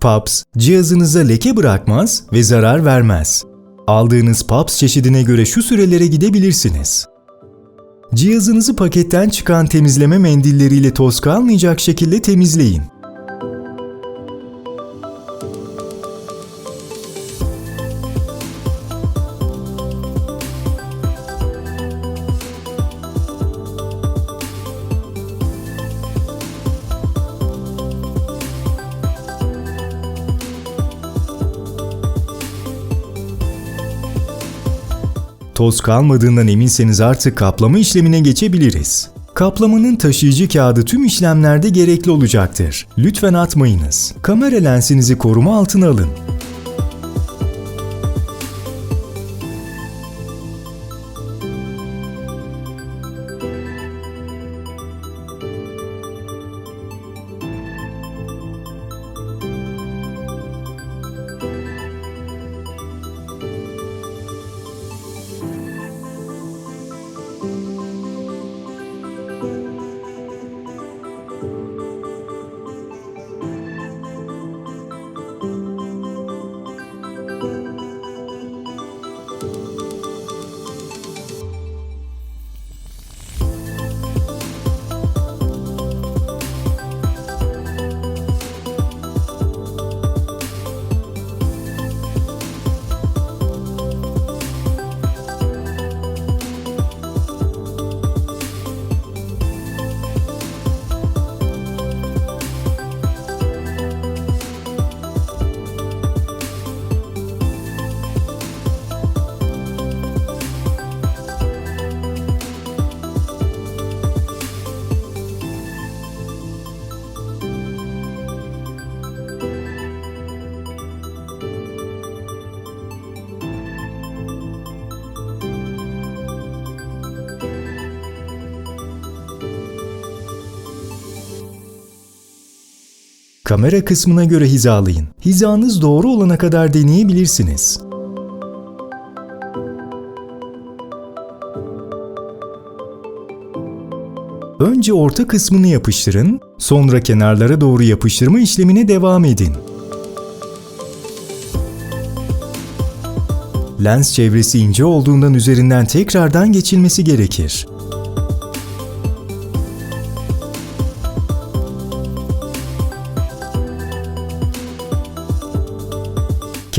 PAPS, cihazınıza leke bırakmaz ve zarar vermez. Aldığınız PAPS çeşidine göre şu sürelere gidebilirsiniz. Cihazınızı paketten çıkan temizleme mendilleriyle toz kalmayacak şekilde temizleyin. Toz kalmadığından eminseniz artık kaplama işlemine geçebiliriz. Kaplamanın taşıyıcı kağıdı tüm işlemlerde gerekli olacaktır. Lütfen atmayınız. Kamera lensinizi koruma altına alın. Kamera kısmına göre hizalayın. Hizanız doğru olana kadar deneyebilirsiniz. Önce orta kısmını yapıştırın, sonra kenarlara doğru yapıştırma işlemine devam edin. Lens çevresi ince olduğundan üzerinden tekrardan geçilmesi gerekir.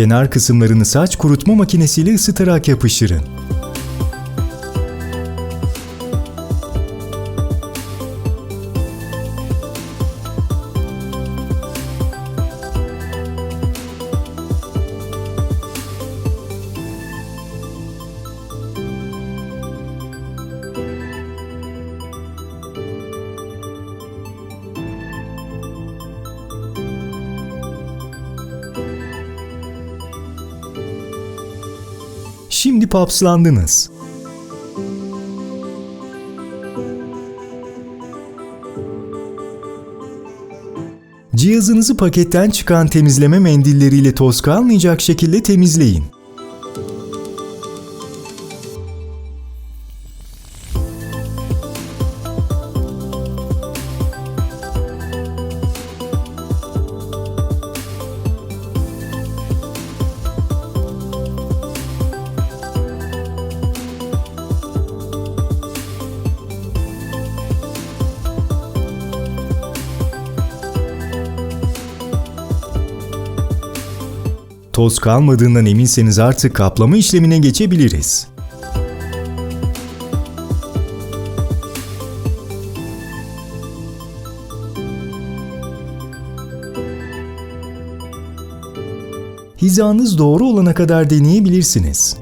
Kenar kısımlarını saç kurutma makinesiyle ısıtarak yapıştırın. Şimdi papslandınız. Cihazınızı paketten çıkan temizleme mendilleriyle toz kalmayacak şekilde temizleyin. Toz kalmadığından eminseniz artık kaplama işlemine geçebiliriz. Hizanız doğru olana kadar deneyebilirsiniz.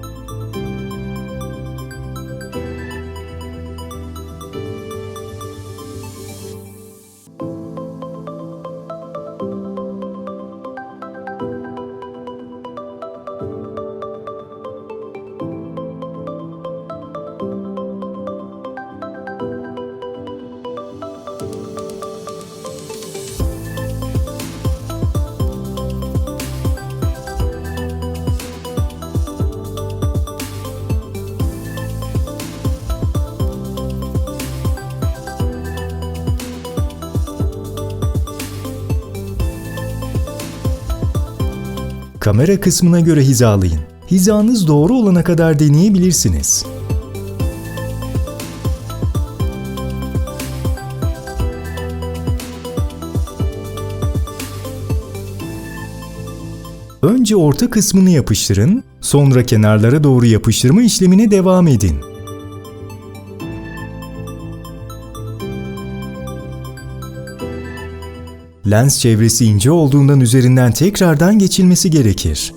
Kamera kısmına göre hizalayın. Hizanız doğru olana kadar deneyebilirsiniz. Önce orta kısmını yapıştırın, sonra kenarlara doğru yapıştırma işlemine devam edin. Lens çevresi ince olduğundan üzerinden tekrardan geçilmesi gerekir.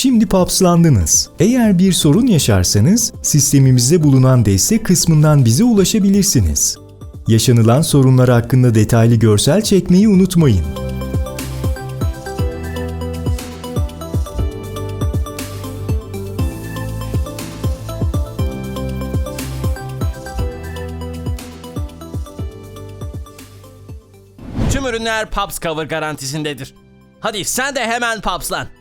Şimdi papslandınız. Eğer bir sorun yaşarsanız sistemimizde bulunan destek kısmından bize ulaşabilirsiniz. Yaşanılan sorunlar hakkında detaylı görsel çekmeyi unutmayın. Tüm ürünler Paps Cover garantisindedir. Hadi sen de hemen Papslan.